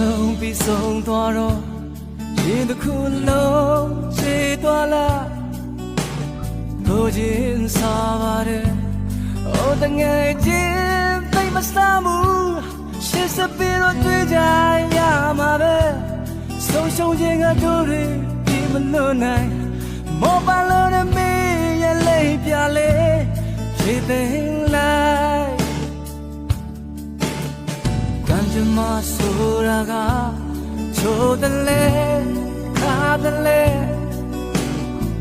လုံးပြီးဆုံးသွားတော့ရင်တစ်ခုလုံးခြေသွားလားကိုချင်းစားပါတယ်အိုတငယ်ချင်းသိမစားမှုရှစ်စပီတော့တွေ့ကြရမှာပဲဆုံးရှုံးခြင်းကတို့တွေဒီမလွတ်နိုင်မောပါလို့နဲ့မင်းရဲ့လေးပြလေဖြေသိမ်းလို က်ကံကြမ္မာဆိုတာကချိုးတယ်လေခါတယ်လေ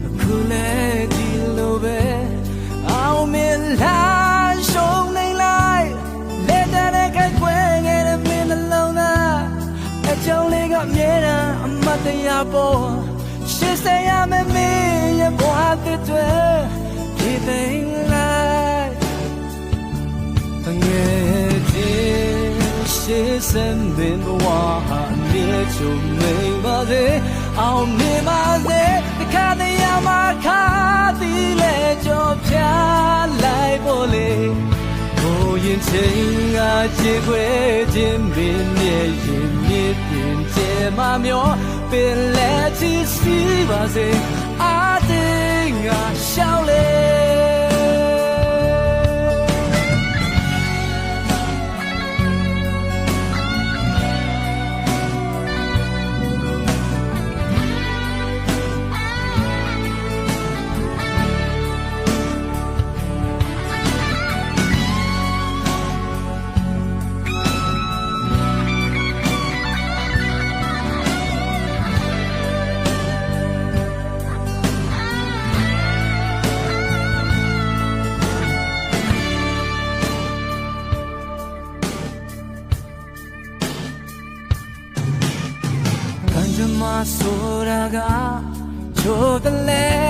အခုလေဒီလိုပဲအောင်မင်းလာရှုံးနေလိုက်လက်တဲ့ကကွယ်ငယ်တဲ့မင်းနှလုံးသားအကြောင်းလေးကအမြဲတမ်းအမတ်တရားပေါ်ရှေ့ဆက်ရမယ်မင်းရဲ့ဘဝတစ်တွေဒီသိမ်းလို စံပင်ဘဝဟာမြေချုံနေပါစေအောင်မြင်ပါစေတခါတည်းရမှာခါတီးလေကြောပြလိုက်ဖို့လေကိုရင်ချင်းကချေခွဲခြင်းပင်မြေရင်မြေပြင်ကျဲမမျောပင်လဲချီစီပါစေအာတင်းကရှော က်လေကံကြမ္မာဆိုတာကချိုးတယ်လေခါတယ်လေ